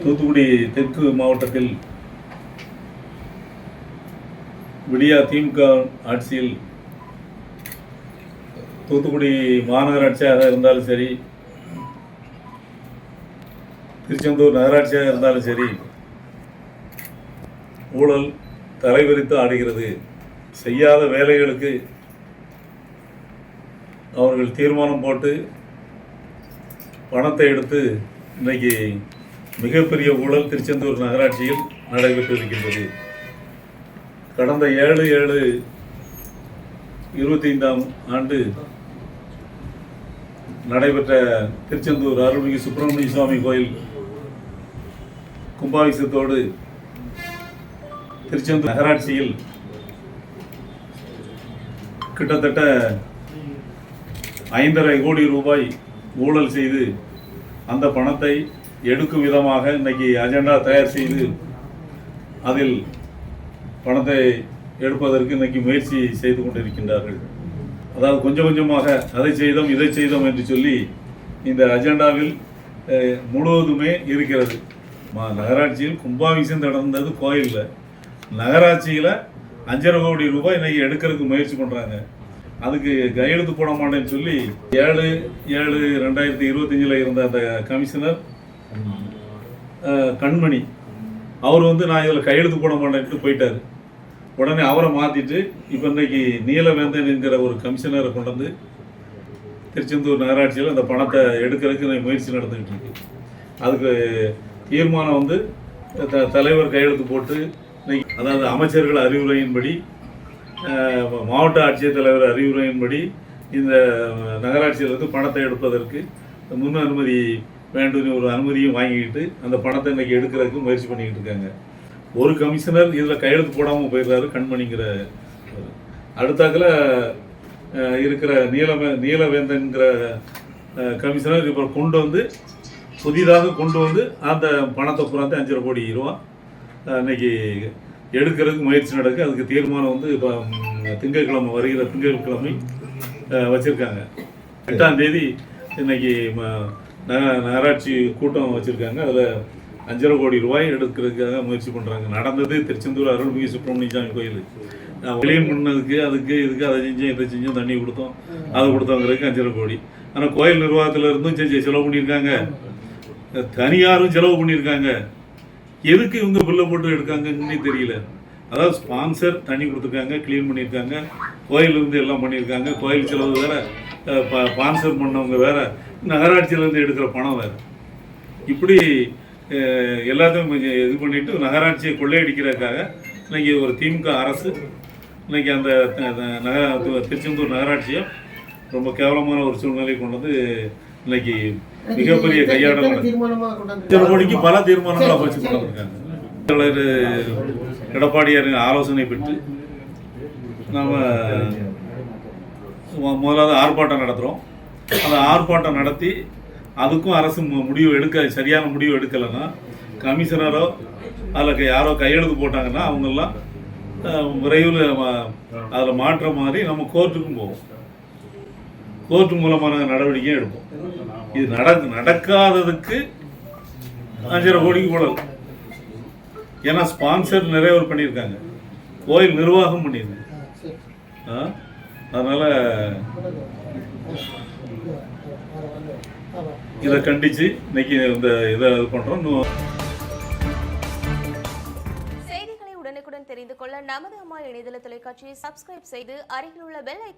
தூத்துக்குடி தெற்கு மாவட்டத்தில் விடியா திமுக ஆட்சியில் தூத்துக்குடி மாநகராட்சியாக இருந்தாலும் சரி திருச்செந்தூர் நகராட்சியாக இருந்தாலும் சரி ஊழல் தலைவிரித்து ஆடுகிறது. செய்யாத வேலைகளுக்கு அவர்கள் தீர்மானம் போட்டு பணத்தை எடுத்து இன்னைக்கு மிகப்பெரிய ஊழல் திருச்செந்தூர் நகராட்சியில் நடைபெற்றிருக்கின்றது கடந்த ஏழு ஏழு இருபத்தி ஐந்தாம் ஆண்டு நடைபெற்ற திருச்செந்தூர் அருள்மிகு சுப்பிரமணிய சுவாமி கோயில் கும்பாபிஷத்தோடு திருச்செந்தூர் நகராட்சியில் கிட்டத்தட்ட ஐந்தரை கோடி ரூபாய் ஊழல் செய்து அந்த பணத்தை எடுக்கும் விதமாக இன்னைக்கு அஜெண்டா தயார் செய்து அதில் பணத்தை எடுப்பதற்கு இன்னைக்கு முயற்சி செய்து கொண்டிருக்கின்றார்கள். அதாவது கொஞ்சம் கொஞ்சமாக அதை செய்தோம் இதை செய்தோம் என்று சொல்லி இந்த அஜெண்டாவில் முழுவதுமே இருக்கிறது. மா- நகராட்சியில் கும்பாபிஷேகம் நடந்தது கோயிலில். நகராட்சியில் அஞ்சரை கோடி ரூபாய் இன்னைக்கு எடுக்கிறதுக்கு முயற்சி பண்ணுறாங்க அதுக்கு கையெழுத்து போட மாட்டேன்னு சொல்லி ஏழு ஏழு ரெண்டாயிரத்தி இருபத்தஞ்சில் இருந்த அந்த கமிஷனர் கண்மணி. அவர் வந்து நான் இதில் கையெழுத்து போட மாட்டேன்ட்டு போயிட்டார். உடனே அவரை மாற்றிட்டு இப்போ இன்றைக்கி நீலவேந்தன் என்கிற ஒரு கமிஷனரை கொண்டு வந்து திருச்செந்தூர் நகராட்சியில் அந்த பணத்தை எடுக்கிறதுக்கு இன்னைக்கு முயற்சி நடந்துக்கிட்டு இருக்கு அதுக்கு தீர்மானம் வந்து த- தலைவர் கையெழுத்து போட்டு இன்னைக்கு அதாவது அமைச்சர்கள் அறிவுரையின்படி மாவட்ட ஆட்சியர் அறிவுரையின்படி இந்த நகராட்சியிலிருந்து பணத்தை எடுப்பதற்கு முன் அனுமதி வேண்டும் ஒரு அனுமதியும் வாங்கிக்கிட்டு அந்த பணத்தை இன்னைக்கு எடுக்கிறதுக்கு முயற்சி பண்ணிக்கிட்டு இருக்காங்க. ஒரு கமிஷனர் இதில் கையெழுத்து போடாமல் போயிடுறாரு கண்மணிங்கிற அடுத்தாக்கில் இருக்கிற நீலவே நீலவேந்தன்கிற கமிஷனர் இப்போ கொண்டு வந்து புதிதாக கொண்டு வந்து அந்த பணத்தை புறாந்து அஞ்சரை கோடி ரூபா அஹ், இன்னைக்கு எடுக்கிறதுக்கு முயற்சி நடக்கு. அதுக்கு தீர்மானம் வந்து இப்போ திங்கட்கிழமை வருகிற திங்கட்கிழமை வச்சுருக்காங்க. எட்டாம் தேதி இன்னைக்கு நகராட்சி கூட்டம் வச்சுருக்காங்க. அதில் அஞ்சரை கோடி ரூபாய் எடுக்கிறதுக்காக முயற்சி பண்ணுறாங்க நடந்தது திருச்செந்தூர் அருள்மிகு சுப்பிரமணிய சாமி கோயில். நான் வெளியும் பண்ணதுக்கு அதுக்கு இதுக்கு அதை செஞ்சோம் இதை செஞ்சோம் தண்ணி கொடுத்தோம் அதை கொடுத்தவங்களுக்கு அஞ்சரை கோடி. ஆனால் கோயில் நிர்வாகத்தில் இருந்தும் செஞ்சு செலவு பண்ணியிருக்காங்க. தனியாரும் செலவு பண்ணியிருக்காங்க. எதுக்கு இவங்க பில்லை போட்டு எடுக்காங்கன்னு தெரியல. அதாவது ஸ்பான்சர் தண்ணி கொடுத்துருக்காங்க க்ளீன் பண்ணியிருக்காங்க. கோயிலிருந்து எல்லாம் பண்ணியிருக்காங்க. கோயில் செலவு வேற. ஸ்பான்சர் பண்ணவங்க வேற நகராட்சியிலேருந்து எடுக்கிற பணம் வேற. இப்படி எல்லாத்தையும் கொஞ்சம் இது பண்ணிட்டு நகராட்சியை கொள்ளையடிக்கிறதுக்காக இன்னைக்கு ஒரு திமுக அரசு இன்னைக்கு அந்த த- த- நக து- திருச்செந்தூர் நகராட்சியை ரொம்ப கேவலமான ஒரு சூழ்நிலை கொண்டு வந்து இன்னைக்கு மிகப்பெரிய கையாடல் கோடிக்கு பல தீர்மானங்கள் அமைச்சு கொண்டிருக்காங்க தலைவர் எடப்பாடியாரின் ஆலோசனை பெற்று நாம முதலாவது ஆர்ப்பாட்டம் நடத்துகிறோம் அந்த ஆர்ப்பாட்டம் நடத்தி அதுக்கும் அரசு மு- முடிவு எடுக்க சரியான முடிவு எடுக்கலைன்னா கமிஷனரோ அதில் யாரோ கையெழுத்து போட்டாங்கன்னா அவங்கெல்லாம் விரைவில் அதில் மாற்ற மாதிரி நம்ம கோர்ட்டுக்கும் போவோம். கோர்ட்டு மூலமான நடவடிக்கையும் எடுப்போம். இது நட நடக்காததுக்கு அஞ்சரை கோடிக்கு ஊழல் ஏன்னா ஸ்பான்சர் நிறைய பேர் பண்ணியிருக்காங்க. கோயில் நிர்வாகம் பண்ணியிருக்காங்க. ஆ? அதனால இதை கண்டிச்சு இன்னைக்கு இந்த இதை இது பண்றோம். செய்திகளை உடனுக்குடன் தெரிந்து கொள்ள நமது அம்மா இணையதள தொலைக்காட்சியை சப்ஸ்கிரைப் செய்து அருகில் உள்ள பெல் ஐக்கா